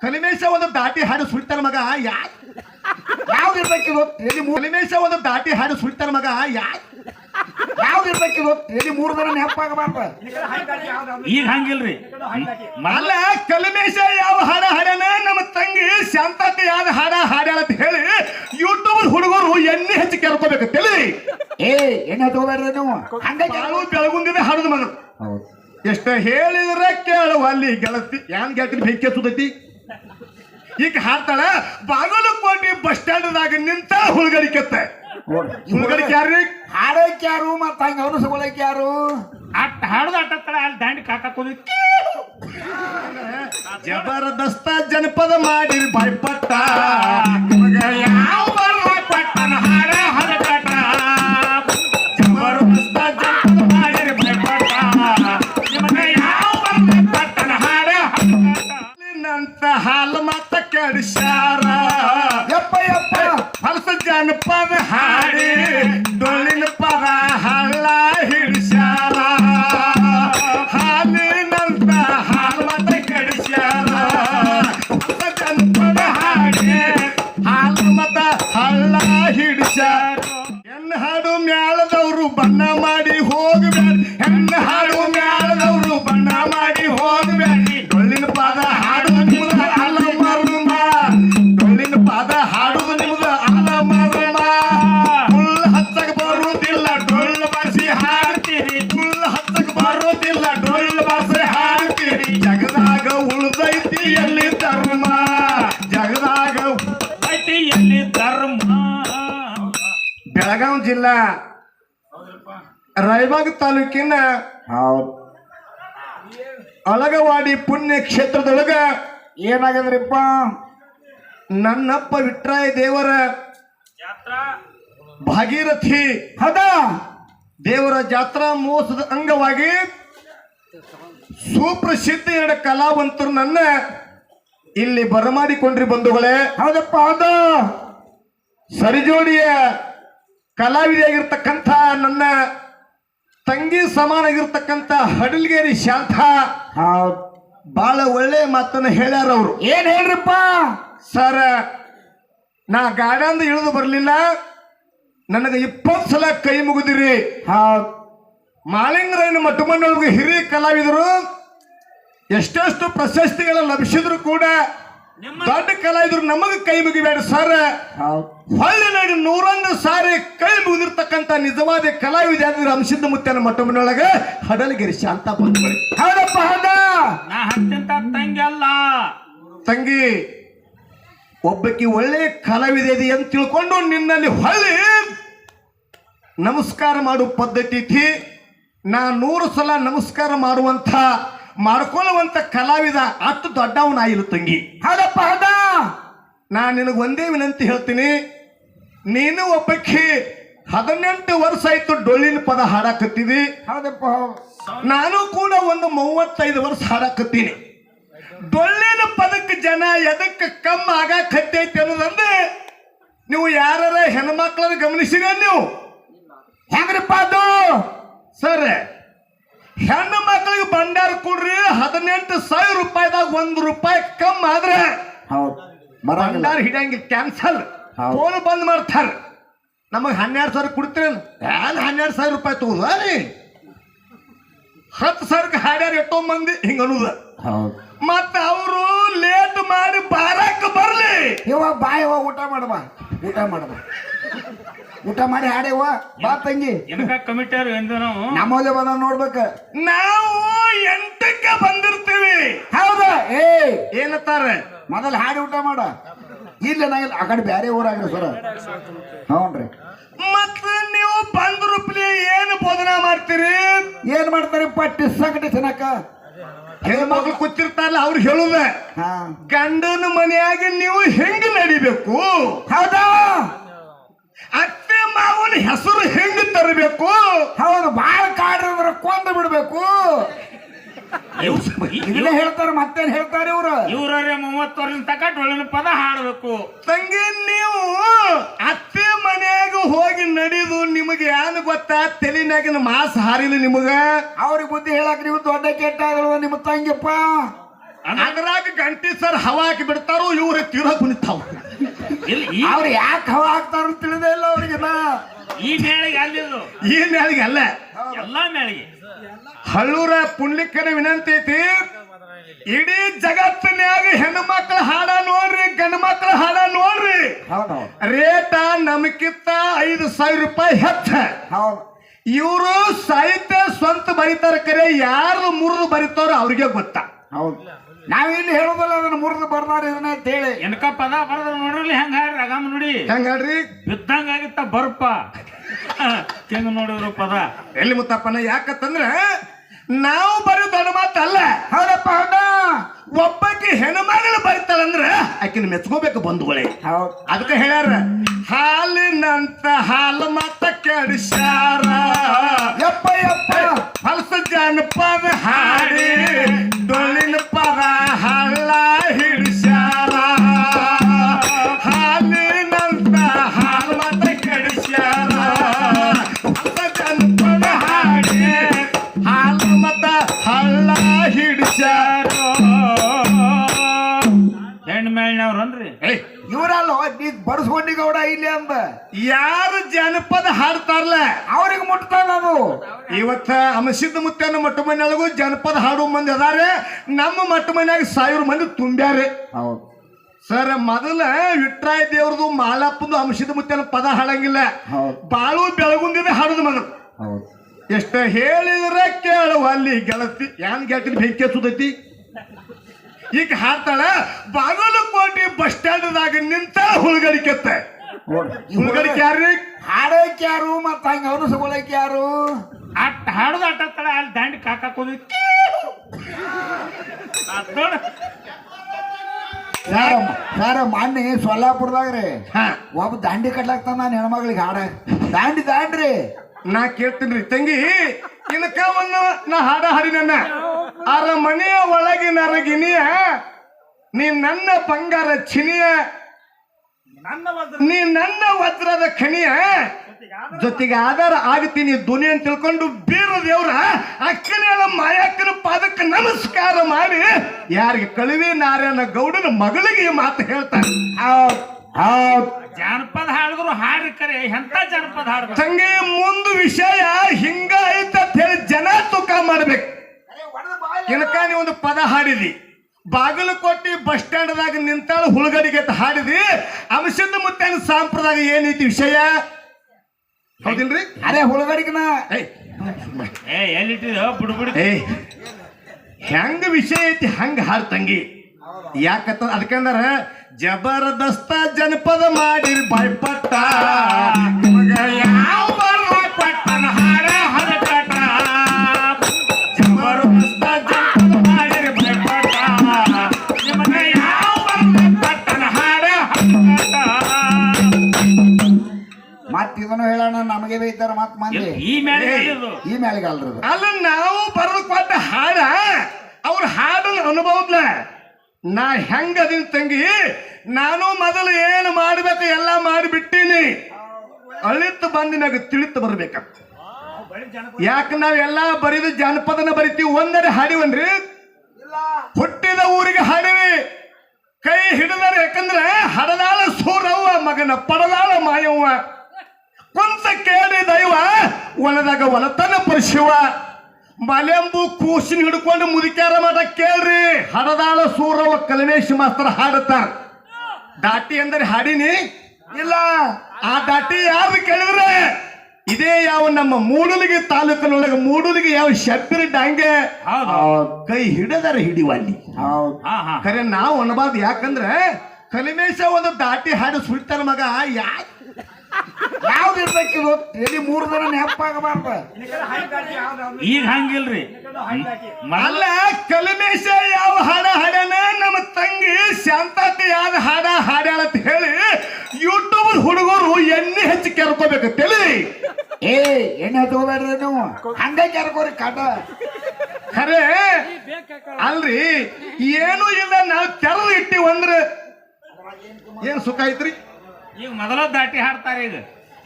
ಕಲಿಮೇಶ ಒಂದು ದಾಟಿ ಹಾಡು ಸುಳ್ತಾನ ಮಗ ಯಾ? ಯಾವ್ದು ಇರ್ಬೇಕಿದು ಎಲ್ಲಿ ಮೂರ್ ಕಲಿಮೇಶ ಒಂದು ದಾಟಿ ಹಾಡು ಸುಳ್ತಾನ ಮಗ ಯಾ? ಯಾವ್ದು ಇರ್ಬೇಕಿದು ಎಲ್ಲಿ ಮೂರು ದಿನ ನೆನಪಾಗಬಾರ್ದು ಈಗ ಹಂಗಿಲ್ರಿ. ಅಲ್ಲ ಕಲಿಮೇಶ ಯಾವ ಹಾಡ ಹಾಡ್ಯಾನ? ನಮ್ಮ ತಂಗಿ ಶಾಂತಕ್ಕೆ ಯಾವ ಹಾಡ ಹಾಡ್ಯಾಳ ಅಂತ ಹೇಳಿ ಯೂಟ್ಯೂಬ್ ಹುಡುಗರು ಎಣ್ಣೆ ಹೆಚ್ಚು ಕೇಳ್ಕೋಬೇಕು. ತಿಳಿ ಏ ಎಣ್ಣೆ ತಗೋಬೇಡ್ರಿ ನೀವು. ಹಂಗಾಗಿ ಬಾಳು ಬೆಳಗುಂದಿನ ಹಾಡುದು ಮಗ. ಎಷ್ಟ ಹೇಳಿದ್ರೆ ಕೇಳುವ ಅಲ್ಲಿ ಗೆಳತಿ ಯಾನ್ ಗೆಳತಿ ಬೆಂಕಿ ಹಚ್ಚುದೈತಿ? ಈಗ ಹಾಡ್ತಾಳ ಬಾಗಲಕೋಟೆ ಬಸ್ ಸ್ಟ್ಯಾಂಡ್ದಾಗ ನಿಂತ ಹುಡುಗಡಿಕೆತ್ತ ಹುಡುಗಡಿಕೆ ಯಾರ್ರಿ ಹಾಡಕ್ ಯಾರು ಮತ್ತ ಹಂಗ ಅನುಸಗೊಳಕ್ ಯಾರು? ಅಟ್ ಹಾಡ್ದ ಅಟ್ಟತ್ತಳ ಅಲ್ಲಿ ದಾಂಡಿ ಕಾಕಾಕೋದು ಜಬರ್ದಸ್ತ ಜನಪದ ಮಾಡಿ ಭಯಪಟ್ಟ ಯಾವ ಜನಪದ ಜಿಲ್ಲಾ ರಾಯಬಾಗ್ ತಾಲೂಕಿನ ಹೌದು. ಅಳಗವಾಡಿ ಪುಣ್ಯ ಕ್ಷೇತ್ರದೊಳಗ ಏನಾಗದ್ರಿಪ್ಪ ನನ್ನಪ್ಪ ವಿಟ್ರಾಯ ದೇವರ ಭಾಗೀರಥಿ. ಹದ? ದೇವರ ಜಾತ್ರಾ ಮಹೋತ್ಸವದ ಅಂಗವಾಗಿ ಸುಪ್ರಸಿದ್ಧ ಎರಡು ಕಲಾವಂತರು ನನ್ನ ಇಲ್ಲಿ ಬರಮಾಡಿಕೊಂಡ್ರಿ ಬಂಧುಗಳೇ. ಹೌದಪ್ಪ ಹೌದು. ಸರಿಜೋಡಿಯ ಕಲಾವಿದೆಯಾಗಿರ್ತಕ್ಕಂಥ ನನ್ನ ತಂಗಿ ಸಮಾನಾಗಿರ್ತಕ್ಕಂಥ ಹಡಲ್ಗೇರಿ ಶಾಂತ. ಬಹಳ ಒಳ್ಳೆ ಮಾತನ್ನ ಹೇಳ್ಯಾರ ಅವರು. ಏನ್ ಹೇಳ್ರಪ್ಪ? ಸರ್ ನಾ ಗಾಡಿಯಿಂದ ಇಳಿದು ಬರಲಿಲ್ಲ. ನನಗೆ ಇಪ್ಪತ್ತು ಸಲ ಕೈ ಮುಗಿದಿರಿ. ಮಾಳಿಂಗರಾಯನ ಮಠಮಣ್ಣೊಳಗೆ ಹಿರಿಯ ಕಲಾವಿದರು ಎಷ್ಟೆಷ್ಟು ಪ್ರಶಸ್ತಿಗಳ ಲಭಿಸಿದ್ರು ಕೂಡ ದೊಡ್ಡ ಕಲಾವಿದರು ನಮಗೆ ಕೈ ಮುಗಿಬೇಡ ಸರ್. ಹೌದು ಹೊಳ್ಳಿ ನನಗೆ ನೂರೊಂದು ಸಾರಿ ಕೈ ಮುಗಿದಿರ್ತಕ್ಕಂಥ ನಿಜವಾದ ಕಲಾವಿದ ಅಂಶದ ಮುತ್ತನ ಮಠಮಣ್ಣೊಳಗೆ ಹಡಲಗಿರಿ ಶಾಂತ ಬಂದ್ಬಳಿ ಹೌದಪ್ಪ ಹೌದಾ? ನಾ ಹಂಚಂತ ತಂಗಿ ಅಲ್ಲ. ತಂಗಿ ಒಬ್ಬಕ್ಕೆ ಒಳ್ಳೆ ಕಲಾವಿದ ಇದೆ ಅಂತ ತಿಳ್ಕೊಂಡು ನಿನ್ನಲ್ಲಿ ಹೊಳ್ಳಿ. ನಮಸ್ಕಾರ ಮಾಡುವ ಪದ್ಧತಿ ಐತಿ ನಾ ನೂರು ಸಲ ನಮಸ್ಕಾರ ಮಾಡುವಂಥ ಮಾಡ್ಕೊಳ್ಳುವಂಥ ಕಲಾವಿದ ಅಷ್ಟು ದೊಡ್ಡವನ ಇಲ್ಲ ತಂಗಿ. ಹೌದಪ್ಪ ಹೌದಾ? ನಾ ನಿನಗೆ ಒಂದೇ ವಿನಂತಿ ಹೇಳ್ತೀನಿ. ನೀನು ಒಬ್ಬಕ್ಕೆ ಹದಿನೆಂಟು ವರ್ಷ ಆಯ್ತು ಡೊಳ್ಳಿನ ಪದ ಹಾಡಾಕತ್ತಿದಿ ಹೌದಪ್ಪ ನಾನು ಕೂಡ ಒಂದು ಮೂವತ್ತೈದು ವರ್ಷ ಹಾಡಾಕತ್ತೀನಿ. ಡೊಳ್ಳಿನ ಪದಕ್ಕೆ ಜನ ಎದಕ್ಕೆ ಕಮ್ಮ ಆಗಾಕತ್ತೈತಿ ಅನ್ನೋದಂದ್ರೆ ನೀವು ಯಾರ ಹೆಣ್ಮಕ್ಳನ್ನ ಗಮನಿಸಿರ ನೀವು? ಹೆಂಗ್ರಪ್ಪ ಅದು? ಸರ್ ಹೆಣ್ಣು ಮಕ್ಕಳಿಗೆ ಭಂಡಾರ ಕೊಡ್ರಿ ಹದಿನೆಂಟು ಸಾವಿರ ರೂಪಾಯಿದಾಗ ಒಂದು ರೂಪಾಯಿ ಕಮ್ಮ ಆದ್ರೆ ಭಂಡಾರ ಹಿಡಿಯಂಗಿಲ್ಲ ಕ್ಯಾನ್ಸಲ್. ಫೋನ್ ಬಂದ್ ಮಾಡ್ತಾರ. ನಮಗೆ ಹನ್ನೆರಡು ಸಾವಿರ ಕೊಡ್ತೀರೇನು? ಏನ್ ಹನ್ನೆರಡು ಸಾವಿರ ರೂಪಾಯಿ ತಗೋದ ರೀ? ಹತ್ತು ಸಾವಿರಕ್ಕೆ ಹಾಡ್ಯಾರ ಎಷ್ಟೋ ಮಂದಿ ಹಿಂಗ ಅನ್ನೋದ. ಹೌದು. ಮತ್ತ ಅವರು ಲೇಟ್ ಮಾಡಿ ಬಾರಕ್ಕೆ ಬರ್ಲಿ. ಇವಾಗ ಬಾ ಇವ ಊಟ ಮಾಡುವ ಊಟ ಮಾಡಬ ಊಟ ಮಾಡಿ ಹಾಡೇವ ಬಾ ತಂಗಿ. ಕಮಿಟಿಯರ್ ಎಂದು ನಾವು? ನಮ್ಮಲ್ಲಿ ಬಂದ ನೋಡ್ಬೇಕ. ನಾವು ಎಂಟಕ್ಕೆ ಬಂದಿರ್ತೀವಿ. ಹೌದಾ? ಏ ಏನತ್ತಾರ ಮೊದಲು ಹಾಡಿ ಊಟ ಮಾಡ. ಇಲ್ಲ ಆ ಕಡೆ ಬೇರೆ ಊರಾಗ್ರಿ ಸರ. ಹೌನ್ರಿ. ಮತ್ತೆ ನೀವು ಬಂದ ರೂಪಲಿ ಏನು ಬೋಧನಾ ಮಾಡ್ತೀರಿ? ಏನ್ ಮಾಡ್ತಾರೆ? ಪಟ್ಟಿ ಸಂಕಟ ಚೆನ್ನಕ ಹೆಣ್ಮಕ್ಳು ಕೂತಿರ್ತಾರಲ್ಲ ಅವ್ರು ಹೇಳುದ ಹಾ. ಗಂಡನ ಮನೆಯಾಗಿ ನೀವು ಹೆಂಗ ನಡಿಬೇಕು? ಹೌದಾ? ಅತ್ತೆ ಮಾವನ ಹೆಸರು ಹೆಂಗ ತರಬೇಕು? ಹೌದು ಬಾಳ ಕಾಡ್ರಿದ್ರ ಕೊಂದು ಬಿಡ್ಬೇಕು. ಇದನ್ನ ಹೇಳ್ತಾರ ಮತ್ತೇನ್ ಹೇಳ್ತಾರೆ ಇವ್ರು? ಇವ್ರೇ ಮೂವತ್ತು ವರ್ಷ ತಕ ಟೊಳ್ಳಿನ ಪದ ಹಾಡಬೇಕು. ತಂಗಿ ನೀವು ಅತ್ತೆ ಮನೆಯಾಗ ಹೋಗಿ ನಡೆದು ನಿಮಗೆ ಏನು ಗೊತ್ತಾ? ತಲೆನಾಗಿನ ಮಾಸ್ ಹಾರಿಲ್ಲ ನಿಮಗ. ಅವ್ರಿಗೆ ಬುದ್ಧಿ ಹೇಳಕ್ ನೀವು ದೊಡ್ಡ ಕೆಟ್ಟ ನಿಮ್ಮ ತಂಗಿಪ್ಪ? ಅದ್ರಾಗ ಗಂಟಿ ಸರ್ ಹವಾ ಹಾಕಿ ಬಿಡ್ತಾರೋ ಇವ್ರ ತೀರ ಕುಣಿತಾವ. ಅವ್ರು ಯಾಕೆ ಹವಾ ಹಾಕ್ತಾರ ತಿಳಿದೇ ಇಲ್ಲ ಅವ್ರಿಗೆ ಈ ಮೇಳಿಗೆ ಅಲ್ಲಿ ಈ ಮೇಳಿಗೆ ಅಲ್ಲ. ಎಲ್ಲಾ ಮೇಳಿಗೆ. ಹಳ್ಳೂರ ಪುಣ್ಲಿಕ್ಕನ ವಿನಂತಿ ಐತಿ. ಇಡೀ ಜಗತ್ತಿನಾಗ ಹೆಣ್ಣು ಮಕ್ಕಳ ಹಾಡ ನೋಡ್ರಿ ಗಂಡು ಮಕ್ಕಳ ಹಾಡ ನೋಡ್ರಿ. ಹೌದು ರೇಟ ನಮಗಿಂತ ಐದು ಸಾವಿರ ರೂಪಾಯಿ ಹೆಚ್ಚ. ಹೌದು. ಇವರು ಸಾಹಿತ್ಯ ಸ್ವಂತ ಬರೀತಾರ ಕರೆ ಯಾರು ಮುರಿದು ಬರೀತಾರೋ ಅವ್ರಿಗೆ ಗೊತ್ತ. ಹೌದು. ನಾವ್ ಇಲ್ಲಿ ಹೇಳೋದಲ್ಲ ಅದನ್ನ ಮುರಿದು ಬರ್ದಾರ ಇದನ್ನ ಅಂತ ಹೇಳಿ ಎನಕ ಪದ ಬರದ್ರ ನೋಡ್ರಿ ಹೆಂಗ ಹಾಡ್ರಿ ಅಗಾಮ ನೋಡಿ. ಹೆಂಗ ಹೇಳ್ರಿ ಬಿದ್ದಂಗ ಆಗಿತ್ತ ಬರ್ಪ ಹೆಂಗ ನೋಡಿದ್ರು ಪದ. ಎಲ್ಲಿ ಮುತ್ತಪ್ಪನ ಯಾಕತ್ತಂದ್ರ ನಾವು ಬರೋ ದೊಡ್ಡ ಮಾತಲ್ಲ ಹೌದಪ್ಪ ಹೌದ ಒಬ್ಬಕ್ಕೆ ಹೆಣ್ಮಗಳು ಬರ್ತಾಳಂದ್ರೆ ಆಕಿನ ಮೆಚ್ಕೋಬೇಕು ಬಂಧುಗಳೇ. ಹೌದು. ಅದಕ್ಕೆ ಹೇಳ್ಯಾರ ಹಾಲಿನಂತ ಹಾಲು ಮತ ಕೆಡಿಸ್ಯಾರ. ಯಪ್ಪ ಯಪ್ಪ. ಹಲಸು ಜನಪದ ಹಾಡಿ. ಯಾರು ಜನಪದ ಹಾಡ್ತಾರಲ್ಲ ಅವ್ರಿಗೆ ಮುಟ್ತಾನ ಅದು. ಇವತ್ತ ಅಮಸಿದ್ದ ಮುತ್ತನ ಮಟ್ಟ ಮನೆಯೊಳಗೂ ಜನಪದ ಹಾಡುವ ಮಂದಿ ಅದಾರೆ. ನಮ್ಮ ಮಟ್ಟ ಮನೆಯಾಗ ಸಾವಿರ ಮಂದಿ ತುಂಬ್ಯಾರೆ. ಹೌದು. ಸರ್ ಮೊದಲ ವಿಟ್ರಾಯ ದೇವ್ರದು ಮಾಲಪ್ಪಂದು ಅಂಶದ ಮುತ್ತನ ಪದ ಹಾಡಂಗಿಲ್ಲ. ಬಾಳು ಬೆಳಗುಂದಿನ ಹಾಡುದು ಮೊದಲು ಎಷ್ಟ ಹೇಳಿದ್ರೆ ಕೇಳುವ ಅಲ್ಲಿ ಗೆಳತಿ. ಯಾನ್ ಗೆಳತಿ ಬೆಂಕಿ ಹಚ್ಚುದೈತಿ ಈಗ ಹಾಡ್ತಾಳ ಬಾಗಲಕೋಟೆ ಬಸ್ ಸ್ಟ್ಯಾಂಡ್ದಾಗ ನಿಂತ ಹುಳುಗಡಿಕೆತ್ತ ಯಾರ್ರಿ ಹಾಡೋಕ್ ಯಾರು ಮತ್ತ ಹಂಗ ಅನಿಸ್ಕೊಳಕ್ ಯಾರು? ಅಟ್ ಹಾಡದ ಅಟ್ಟತ್ತಳ ಅಲ್ಲಿ ದಾಂಡಿ ಕಾಕಾಕ್ ಹೋದ್ವಿ ಅದ್ ನೋಡು. ಯಾರ ಯಾರ ಮಾನ್ನಿ ಸೊಲ್ಲಾಪುರದಾಗ ರೀ ಒಬ್ಬ ದಾಂಡಿ ಕಟ್ಲಾಕ್ತಾನ ನಾನು ಹೆಣ್ಮಗಳಿಗೆ ಹಾಡ. ದಾಂಡಿ ದಾಂಡ್ರಿ ನಾ ಕೇಳ್ತೀನಿ ತಂಗಿ ಇನ್ಕ ಒಂದು ನಾ ಹಾಡ ಹಾಡಿ ನನ್ನ ಅರ ಮನೆಯ ಒಳಗಿನ ಅರಗಿನಿಯ ನೀ ನನ್ನ ಬಂಗಾರ ಚಿನಿಯ ನೀ ನನ್ನ ವಜ್ರದ ಖಣಿಯ ಜೊತೆಗೆ ಆಧಾರ ಆಗ್ತೀನಿ ಧ್ವನಿ ಅಂತ ತಿಳ್ಕೊಂಡು ಬೀರ ದೇವ್ರ. ಅಕ್ಕನ ಮಾಯಕ್ಕನ ಪಾದಕ್ಕೆ ನಮಸ್ಕಾರ ಮಾಡಿ. ಯಾರಿಗೆ ಕಳುವಿ ನಾರಾಯಣ ಗೌಡನ ಮಗಳಿಗೆ ಈ ಮಾತು ಹೇಳ್ತಾರೆ. ಜನಪದ ಹಾಡಿದ್ರು ಹಾಡಿ ಕರೆ ಎಂತ ಜಾನಪದ ಹಾಡು ತಂಗಿ ಮುಂದ ವಿಷಯ ಹಿಂಗ ಐತ ಅಂತ ಹೇಳಿ ಜನ ತೂಕ ಮಾಡ್ಬೇಕು. ಇನ್ಕ ನೀ ಒಂದು ಪದ ಹಾಡಿದಿ. ಬಾಗಲಕೋಟೆ ಬಸ್ ಸ್ಟ್ಯಾಂಡ್ದಾಗ ನಿಂತಾಳ ಹುಳುಗಡಿಗೆ ಅಂತ ಹಾಡಿದಿ ಅಂಶದ ಮುತ್ತನ ಸಾಂಪ್ರದಾಯ ಏನೈತಿ ವಿಷಯ? ಹೌದಿಲ್ರಿ ಅರೆ ಹುಳಗಡಿಗೆ ಏಯ್, ಏ ಎಲ್ಲಿಟ್ಟಿದ ಹೆಂಗ ವಿಷಯ ಐತಿ ಹಂಗ ಹಾಡ್ ತಂಗಿ. ಯಾಕತ್ತ ಅದಕ್ಕಂದ್ರ ಜಬರ್ದಸ್ತ ಜನಪದ ಮಾಡಿರಿ ಭಯಪಟ್ಟ ನಿಮಗ ಯಾವ ಮತ್ ಮಂದಿ. ಈ ಮೇಲೆ ಹೇಳಿದ್ದು ಈ ಮೇಲೆಗಲ್ರಿ ಅದು. ಅಲ್ಲ ನಾವು ಬರೆದು ಕೊಟ್ಟ ಹಾಡ ಅವ್ರ ಹಾಡನ್ನ ಅನುಭವದ್ಲ ನಾ ಹೆಂಗ ಅದಿನ ತಂಗಿ? ನಾನು ಮೊದಲು ಏನು ಮಾಡ್ಬೇಕು ಎಲ್ಲ ಮಾಡಿಬಿಟ್ಟೀನಿ. ಅಳಿತು ಬಂದಿನಾಗ ತಿಳಿತು ಬರ್ಬೇಕ. ಯಾಕೆ ನಾವೆಲ್ಲ ಬರೀದು ಜಾನಪದನ ಬರಿತೀವಿ? ಒಂದರೆ ಹಾಡಿವನ್ರಿ? ಹುಟ್ಟಿದ ಊರಿಗೆ ಹಾಡಿವಿ. ಕೈ ಹಿಡಿದ್ರೆ ಯಾಕಂದ್ರೆ ಹಡದಾಳ ಸೂರವ್ವ ಮಗನ ಪಡದಾಳ ಮಾಯವ್ವ. ಕುಂತ ಕೇಳಿ ದೈವ ಒಲದಾಗ ಒಲತನ ಪರಿಶಿವ. ಮಲೆಂಬು ಕೂಸಿನ ಹಿಡ್ಕೊಂಡು ಮುದುಕ್ಯಾರ ಮಾಡ ಕೇಳ್ರಿ. ಹಡದಾಳ ಸೂರವ ಕಲಮೇಶ್ ಮಾಸ್ತರ ಹಾಡುತ್ತಾರ. ದಾಟಿ ಅಂದರೆ ಹಾಡಿನಿ? ಇಲ್ಲ. ಆ ದಾಟಿ ಯಾರು ಕೇಳಿದ್ರೆ? ಇದೇ ಯಾವ ನಮ್ಮ ಮೂಡಲಿಗೆ ತಾಲೂಕಿನೊಳಗೆ ಮೂಡಲಿಗೆ ಯಾವ ಶಬ್ಬಿರ ಡಾಂಗೆ? ಕೈ ಹಿಡದರ ಹಿಡಿವಲ್ಲಿ ಖರೆ ನಾವು ಅನ್ಬಾರ್ದು ಯಾಕಂದ್ರೆ ಕಲಿಮೇಶ ಒಂದು ದಾಟಿ ಹಾಡು ಸುಳ್ತಾನ ಮಗ. ಯಾಕೆ ಯಾವ್ದು ಇರ್ಬೇಕಿದು ಎಲ್ಲಿ ಮೂರು ದಿನ ನೆನಪಾಗಬಾರ್ದು ಈಗ ಹಂಗಿಲ್ರಿ. ಮಲ್ಲ ಅಲ್ಲ ಕಲಿಮೇಶ ಯಾವ ಹಾಡ ಹಾಡ್ಯಾನ? ನಮ್ಮ ತಂಗಿ ಶಾಂತಕ್ಕೆ ಯಾವ ಹಾಡ ಹಾಡ್ಯಾಳ ಅಂತ ಹೇಳಿ ಯೂಟ್ಯೂಬ್ ಹುಡುಗರು ಎಣ್ಣೆ ಹೆಚ್ಚು ಕೆರ್ಕೋಬೇಕು ತಲಿ. ಏ ಎಣ್ಣೆ ತಗೋಬೇಡ್ರಿ ನೀವು. ಹಂಗ ಕೆರ್ಕೋರಿ ಕಾಟ. ಖರೆ ಅಲ್ರಿ ಏನು ಇಲ್ಲ ನಾವು ತೆರೆದು ಇಟ್ಟಿವಂದ್ರೆ ಏನ್ ಸುಖ ಐತ್ರಿ? ಈಗ ಮೊದಲ ದಾಟಿ ಹಾಡ್ತಾರೆ ಈಗ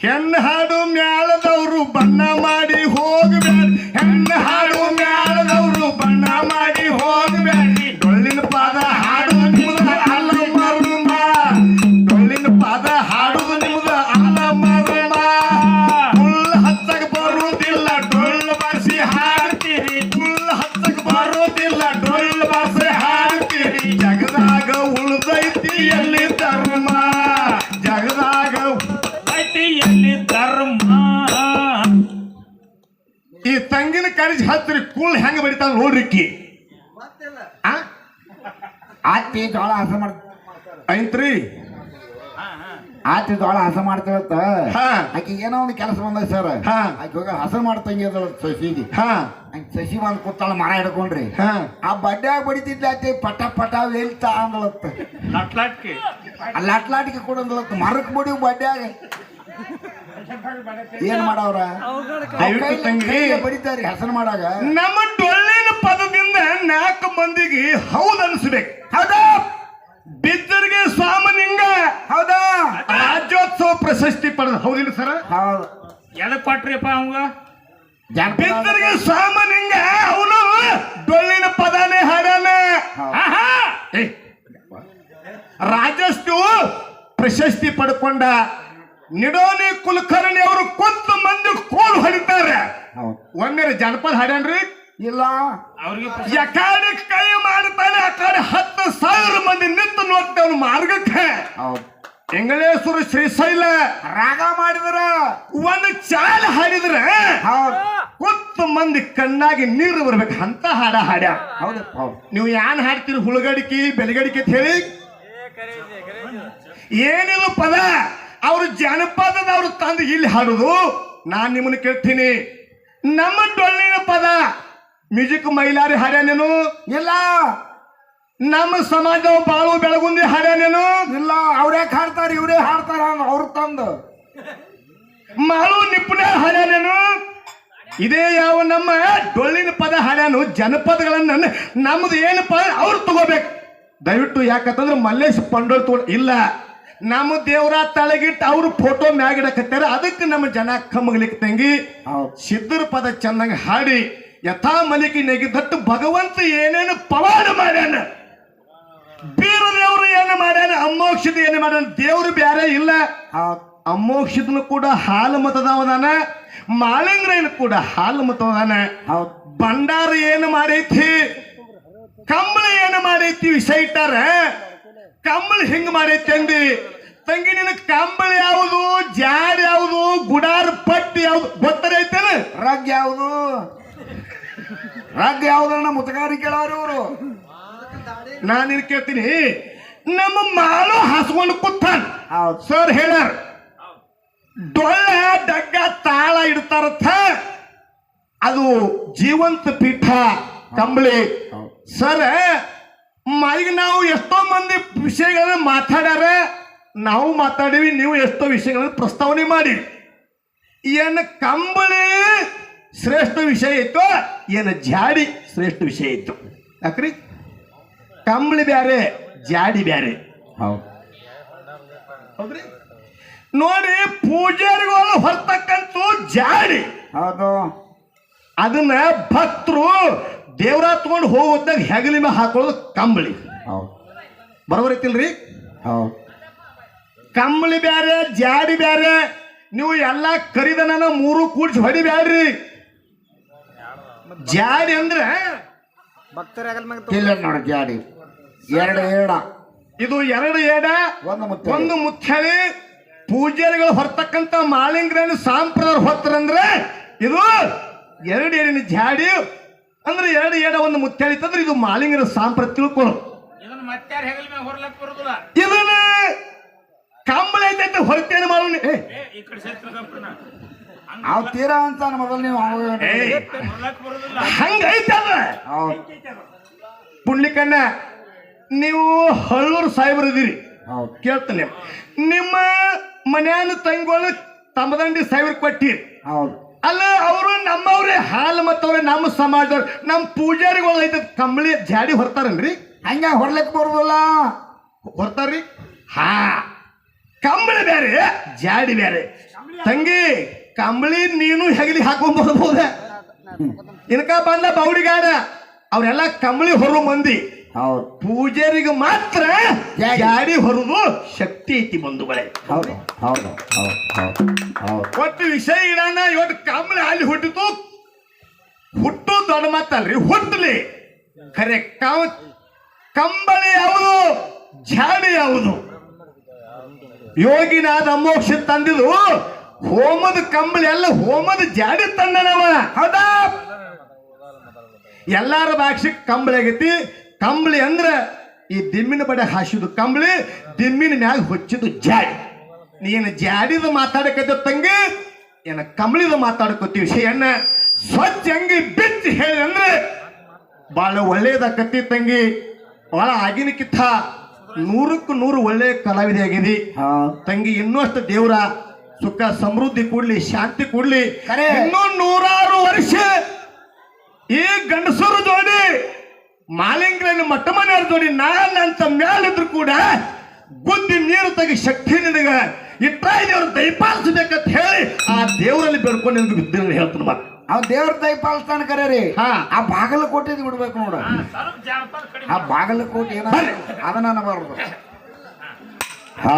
ಹೆಣ್ಣು ಹಾಡು ಮ್ಯಾಳದವರು ಬಣ್ಣ ಮಾಡಿ ಹೋಗಬೇಡಿ. ಹೆಣ್ಣು ಹಾಡು ಮ್ಯಾಳದವರು ಬಣ್ಣ ಮಾಡಿ ಹೋಗಬೇಡಿ. ಡೊಳ್ಳಿನ ಪ ತಂಗಿನ ಹತ್ತಿರಿ ಕೂಳ್ ಹೆಂಗ ಬಡಿತಾಳ ನೋಡ್ರಿಕ್ಕಿ? ಆತಿ ಜೋಳ ಹಸ ಮಾಡ್ ಐತ್ರಿ? ಆತಿ ಜೋಳ ಹಸ ಮಾಡ್ತೀವತ್ತ ಹಾ. ಆಕಿ ಏನೋ ಒಂದು ಕೆಲಸ ಬಂದ ಸರ್. ಹಾ. ಆಕಿ ಹೋಗಿ ಹಸ ಮಾಡ್ತಂಗಿ ಸಸಿಗೆ. ಸಸಿ ಬಂದ್ ಕೂತಾಳ ಮರ ಹಿಡ್ಕೊಂಡ್ರಿ. ಹಾ. ಆ ಬಡ್ಡ್ಯಾಗ ಬಡಿತಿದ್ಲ ಆತಿ ಪಟ ಪಟ ವೇಲ್ತಾ ಅಂದಳತ್ತ ಲಟ್ಲಾಟಿಕೆ. ಆ ಅಟ್ಲಾಟಿಗೆ ಕೊಡಂದಳತ್ತ ಮರಕ್ ಬಡಿ ಬಡ್ಡ್ಯಾಗ ಏನ್ ಮಾಡವ್ರ ದಯವಿಟ್ಟು ತಂಗಿ. ಬಡಿತಾರಿ ಹೆಸರು ಮಾಡಾಗ. ನಮ್ಮ ಡೊಳ್ಳಿನ ಪದದಿಂದ ನಾಲ್ಕು ಮಂದಿಗೆ ಹೌದು ಅನ್ಸ್ಬೇಕು. ಹೌದಾ? ಬಿದ್ದರಿಗೆ ಸ್ವಾಮನಿಂಗ ಹೌದಾ? ರಾಜ್ಯೋತ್ಸವ ಪ್ರಶಸ್ತಿ ಪಡೆದ ಹೌದಿಲ್ಲ ಸರ್? ಹೌದು. ಎದಕ್ ಕೊಟ್ರಿಪ್ಪ ಅವಂಗ? ಬಿದ್ದರಿಗೆ ಸ್ವಾಮನಿಂಗ ಅವನು ಡೊಳ್ಳಿನ ಪದನೇ ಹಾಡಾನ ರಾಜಷ್ಟು ಆಹಾ! ಏ, ರಾಜಸ್ತು ಪ್ರಶಸ್ತಿ ಪಡ್ಕೊಂಡ ನಿಡೋನಿ ಕುಲಕರ್ಣಿ ಅವರು ಕೊತ್ತ ಮಂದಿ ಕೋಲು ಹೊಡಿತಾರೆ. ಹೌದು. ಒಮ್ಮೆ ಜನಪದ ಹಾಡ್ಯಾನ್ರಿ? ಇಲ್ಲ. ಅವ್ರಿಗೆ ಯಕಾಡೆ ಕೈ ಮಾಡ್ತಾನೆ ಆ ಕಡೆ ಹತ್ತು ಸಾವಿರ ಮಂದಿ ನಿಂತು ನೋಡ್ತೇವ್ ಮಾರ್ಗಕ್ಕೆ. ಹೌದು. ಎಂಗಳೇಶ್ವರ ಶ್ರೀಶೈಲ ರಾಗ ಮಾಡಿದ್ರ? ಒಂದು ಚಾಲ ಹಾಡಿದ್ರೆ ಹೌದು. ಕೊತ್ತು ಮಂದಿ ಕಣ್ಣಾಗಿ ನೀರು ಬರ್ಬೇಕು ಅಂತ ಹಾಡ ಹಾಡ್ಯ ಹೌದು. ಹೌದು. ನೀವು ಯಾನ್ ಹಾಡ್ತೀರಿ ಹುಳುಗಡಿಕೆ ಬೆಳಗಡಿಕೆ ಅಂತ ಹೇಳಿ? ಏನಿಲ್ಲ ಪದ. ಅವ್ರು ಜನಪದನ ಅವ್ರು ತಂದು ಇಲ್ಲಿ ಹಾಡುದು? ನಾನು ನಿಮ್ಮನ್ನು ಕೇಳ್ತೀನಿ. ನಮ್ಮ ಡೊಳ್ಳಿನ ಪದ. ಮ್ಯೂಸಿಕ್ ಮೈಲಾರಿ ಹಾಡ್ಯಾನೇನು? ಇಲ್ಲ. ನಮ್ಮ ಸಮಾಜ ಬಾಳು ಬೆಳಗುಂದಿ ಹಾಡ್ಯಾನೇನು? ಇಲ್ಲ. ಅವ್ರೇ ಹಾಡ್ತಾರ? ಇವರೇ ಹಾಡ್ತಾರ ಅವ್ರ ತಂದು. ಮಾಳು ನಿಪುಣ ಹಾಡ್ಯಾನೇನು? ಇದೇ ಯಾವ ನಮ್ಮ ಡೊಳ್ಳಿನ ಪದ ಹಾಡ್ಯಾನು? ಜನಪದಗಳನ್ನ ನಮ್ದು ಏನಪ್ಪ ಅವ್ರು ತಗೋಬೇಕು. ದಯವಿಟ್ಟು ಯಾಕಂತಂದ್ರೆ ಮಲ್ಲೇಶ್ ಪಂಡೋಳ್ ತೋಟ ಇಲ್ಲ. ನಮ್ಮ ದೇವರ ತಳಗಿಟ್ಟು ಅವ್ರ ಫೋಟೋ ಮ್ಯಾಗಿಡಕತ್ತಾರ ಅದಕ್ಕೆ ನಮ್ಮ ಜನ ಕಮ್ಮಗ್ಲಿಕ್ಕೆ ತಂಗಿ ಸಿದ್ದರ ಸಿದ್ಧರ ಪದ ಚೆನ್ನಾಗಿ ಹಾಡಿ ಯಥಾ ಮಲಿಕೆ ನೆಗೆದಟ್ಟು ಭಗವಂತ ಏನೇನು ಪವಾಡ ಮಾಡ್ಯಾನ? ಬೀರದೇವರು ಏನು ಮಾಡ್ಯಾನ? ಅಮೋಕ್ಷದ ಏನು ಮಾಡ್ಯಾನ? ದೇವ್ರು ಬ್ಯಾರೆ ಇಲ್ಲ. ಅಮೋಕ್ಷದನು ಕೂಡ ಹಾಲು ಮತದವದಾನ ಮಾಳಿಂಗ್ರೇನು ಕೂಡ ಹಾಲು ಮತದಾನ ಬಂಡಾರ ಭಂಡಾರ ಏನು ಮಾಡೈತಿ? ಕಂಬಳ ಏನು ಮಾಡೈತಿ? ವಿಷ ಇಟ್ಟಾರ? ಕಂಬಳ ಹಿಂಗ್ ಮಾಡೈತೆ ಅಂದಿ? ತಂಗಿ ನಿನ್ನ ಕಂಬಳ ಯಾವುದು? ಜಾಡ್ ಯಾವುದು? ಗುಡಾರ ಪಟ್ಟಿ ಯಾವುದು? ಗೊತ್ತರೈತೇನ ರಗ್ ಯಾವುದು? ರಗ್ ಯಾವ್ದನ್ನ ಮುತಗಾರಿ ಕೇಳೋರು ಇವರು. ನಾನು ನಿನ್ ಕೇಳ್ತೀನಿ. ನಮ್ಮ ಮಾಲು ಹಾಸ್ಕೊಂಡು ಕೂತಾನ. ಸರ್ ಹೇಳಾರ ಡೊಳ್ಳ ಡಗ್ಗ ತಾಳ ಇಡ್ತಾರತ್ತ ಅದು ಜೀವಂತ ಪೀಠ ಕಂಬಳಿ. ಸರ್ ಈಗ ನಾವು ಎಷ್ಟೋ ಮಂದಿ ವಿಷಯಗಳನ್ನ ಮಾತಾಡ್ಯಾರ ನಾವು ಮಾತಾಡಿವಿ ನೀವು ಎಷ್ಟೋ ವಿಷಯಗಳನ್ನ ಪ್ರಸ್ತಾವನೆ ಮಾಡಿ ಏನು ಕಂಬಳಿ ಶ್ರೇಷ್ಠ ವಿಷಯ ಇತ್ತು ಏನು ಜಾಡಿ ಶ್ರೇಷ್ಠ ವಿಷಯ ಇತ್ತು. ಯಾಕ್ರಿ? ಕಂಬಳಿ ಬ್ಯಾರೆ ಜಾಡಿ ಬ್ಯಾರೆ. ಹೌದು. ಹೌದ್ರಿ? ನೋಡಿ ಪೂಜಾರಿಗಳು ಹೊರತಕ್ಕಂತೂ ಜಾಡಿ. ಹೌದು. ಅದನ್ನ ಭಕ್ತರು ದೇವ್ರ ತಗೊಂಡು ಹೋಗೋದಾಗ ಹೆಗಲಿ ಮೇಲೆ ಹಾಕೊಳ್ಳೋದು ಕಂಬಳಿ. ಹೌದು. ಬರೋಬರೈತಿಲ್ರಿ ಹೌದು. ಕಂಬಳಿ ಬ್ಯಾರೆ ಜಾಡಿ ಬ್ಯಾರೆ ನೀವು ಎಲ್ಲ ಕರಿದನ ಮೂರು ಕೂಡ್ಸಿ ಹೊಡಿಬ್ಯಾಡ್ರಿ ಜಾಡಿ ಅಂದ್ರೆ ಇಲ್ಲ ನೋಡಿ ಜಾಡಿ. ಎರಡು ಏಡ. ಇದು ಎರಡು ಏಡ ಒಂದು ಮುಖ್ಯಳಿ ಪೂಜಾರಿಗಳು ಹೊರತಕ್ಕಂತ ಮಾಳಿಂಗ್ರನ್ನ ಸಾಂಪ್ರದಾಯ ಹೊತ್ತರಂದ್ರೆ ಇದು ಎರಡು ಏಡಿನ ಜಾಡಿ. ಅಂದ್ರೆ ಎರಡು ಏಡ ಒಂದು ಮುತ್ತೇಳಿತಂದ್ರೆ ಇದು ಮಾಲಿಂಗರ ಸಾಂಪ್ರತ್ ತಿಳ್ಕೊಳ್ಳೋ ಇದನ್ನ ಕಂಬಳ ಐತೈತೆ ಹೊರತೇನು ಮಾಡೋಣ ಅವ್ ತೀರಾ ಅಂತ ಮೊದಲು ನೀವು ಹಂಗೈತೆ ಅದ ಹೌದು. ಪುಣ್ಲಿಕಣ್ಣ ನೀವು ಹಳ್ಳೂರು ಸಾಹೇಬ್ರು ಇದೀರಿ. ಹೌದು. ಕೇಳ್ತಾನೆ ನಿಮ್ಮ ಮನೆಯನ್ನು ತಂಗೋಳು ತಮ್ಮದಂಡಿ ಸಾಹೇಬ್ರಿಗೆ ಕೊಟ್ಟಿರಿ. ಹೌದು. ಅಲ್ಲ ಅವರು ನಮ್ಮವ್ರೆ ಹಾಲು ಮತ್ತವ್ರೆ ನಮ್ಮ ಸಮಾಜದವ್ರು ನಮ್ಮ ಪೂಜಾರಿಗಳು ಐತೆ ಕಂಬಳಿ ಜಾಡಿ ಹೊರ್ತಾರನ್ರಿ? ಹಂಗ ಹೊರ್ಲಕ್ ಬರೋದಲ್ಲ. ಹೊರ್ತಾರ್ರಿ ಹಾ. ಕಂಬಳಿ ಬೇರೆ ಜಾಡಿ ಬೇರೆ ತಂಗಿ ಕಂಬಳಿ ನೀನು ಹೆಗಲಿ ಹಾಕೊಂಡ್ ಬರ್ಬೋದ. ಇನ್ಕ ಬಂದ ಬೌಡಿಗಾಡ ಅವರೆಲ್ಲ ಕಂಬಳಿ ಹೊರ ಮಂದಿ ಹೌದು. ಪೂಜಾರಿಗೆ ಮಾತ್ರ ಗಾಡಿ ಹೊರನು ಹೊರದು ಶಕ್ತಿ ಐತಿ ಬಂಧುಗಳೇ. ಹೌದು ಹೌದು ಹೌದು ಹೌದು ಹೌದು. ಒಟ್ಟು ವಿಷಯ ಇಡಣ ಇವತ್ತು ಕಂಬಳಿ ಅಲ್ಲಿ ಹುಟ್ಟಿತು. ಹುಟ್ಟು ದೊಡ್ಡ ಮಾತಲ್ರಿ ಹುಟ್ಟಲಿ ಕರೆ ಕಾವ ಕಂಬಳಿ ಯಾವುದು ಜಾಡಿ ಯಾವುದು? ಯೋಗಿನಾದ ಅಮೋಕ್ಷ ತಂದಿದು ಹೋಮದ ಕಂಬಳಿ ಎಲ್ಲ ಹೋಮದ ಜಾಡಿ ತಂದನವ. ಹೌದಾ? ಎಲ್ಲಾರ ಭಾಷೆ ಕಂಬಳಿ ಆಗೈತಿ. ಕಂಬಳಿ ಅಂದ್ರೆ ಈ ದಿಮ್ಮಿನ ಬಡೆ ಹಾಸಿದು ಕಂಬಳಿ ದಿಮ್ಮಿನ ಮ್ಯಾಗ ಹೊಚ್ಚಿದು ಜಾಡಿ. ನೀನು ಜಾಡಿದ ಮಾತಾಡಕತ್ತ ತಂಗಿ ಏನ ಕಂಬಳಿದ ಮಾತಾಡಕತ್ತಿ ವಿಷಯನ್ನ ಸ್ವಚ್ಛ ಅಂಗಿ ಬಿಚ್ಚಿ ಹೇಳಿ ಅಂದ್ರೆ ಬಹಳ ಒಳ್ಳೇದಾಕತ್ತಿ ತಂಗಿ. ಬಹಳ ಆಗಿನಕ್ಕಿಂತ ನೂರಕ್ಕೂ ನೂರು ಒಳ್ಳೆ ಕಲಾವಿದೆ ಆಗಿದೆ. ಹಾ. ತಂಗಿ ಇನ್ನಷ್ಟು ದೇವ್ರ ಸುಖ ಸಮೃದ್ಧಿ ಕೊಡ್ಲಿ ಶಾಂತಿ ಕೊಡ್ಲಿ. ಇನ್ನೂ ನೂರಾರು ವರ್ಷ ಈ ಗಂಡಸರು ಜೋಡಿ ಮಾಲಿಂಗ್ರನ್ನ ಮಟ್ಟ ಮನೆಯವ್ರ ಜೋಡಿ ನಾನಂತ ಮೇಲಿದ್ರು ಕೂಡ ಬುದ್ಧಿ ನೀರು ತೆಗಿ ಶಕ್ತಿ ನಿನಗ. ಇಟ್ಟ ದೇವ್ರ ದಯಪಾಲಿಸ್ಬೇಕಂತ ಹೇಳಿ ಆ ದೇವರಲ್ಲಿ ಬೇಡ್ಕೊಂಡು ನಿನ್ಗೆ ವಿದ್ಯೆ ಹೇಳ್ತಾನೆ ಮತ್ತೆ ಅವ್ ದೇವ್ರ ದಯಪಾಲಿಸ್ತಾನ ಕರೆ ರೀ ಹಾ. ಆ ಬಾಗಲಕೋಟೆದ್ ಬಿಡ್ಬೇಕು ನೋಡ. ಆ ಬಾಗಲಕೋಟೆ ಏನ ಅದನ್ನ ಅನ್ನಬಾರ್ದು ಹಾ